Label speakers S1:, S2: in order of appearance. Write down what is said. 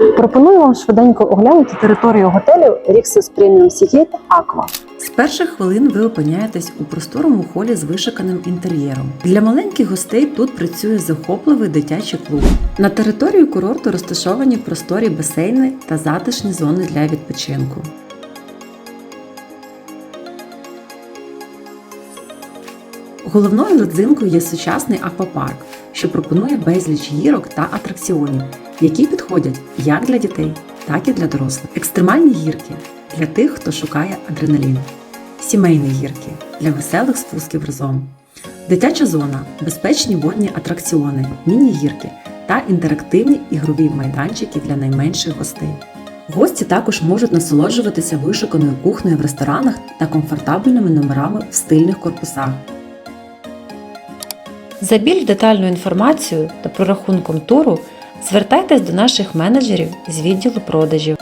S1: Пропоную вам швиденько оглянути територію готелю Rixos Premium Seagate Aqua.
S2: З перших хвилин ви опиняєтесь у просторому холі з вишиканим інтер'єром. Для маленьких гостей тут працює захопливий дитячий клуб. На території курорту розташовані просторі басейни та затишні зони для відпочинку. Головною родзинкою є сучасний аквапарк, що пропонує безліч гірок та атракціонів, які підходять як для дітей, так і для дорослих. Екстремальні гірки для тих, хто шукає адреналін, сімейні гірки для веселих спусків разом, дитяча зона, безпечні водні атракціони, міні-гірки та інтерактивні ігрові майданчики для найменших гостей. Гості також можуть насолоджуватися вишуканою кухнею в ресторанах та комфортабельними номерами в стильних корпусах.
S3: За більш детальну інформацію та прорахунком туру звертайтесь до наших менеджерів з відділу продажів.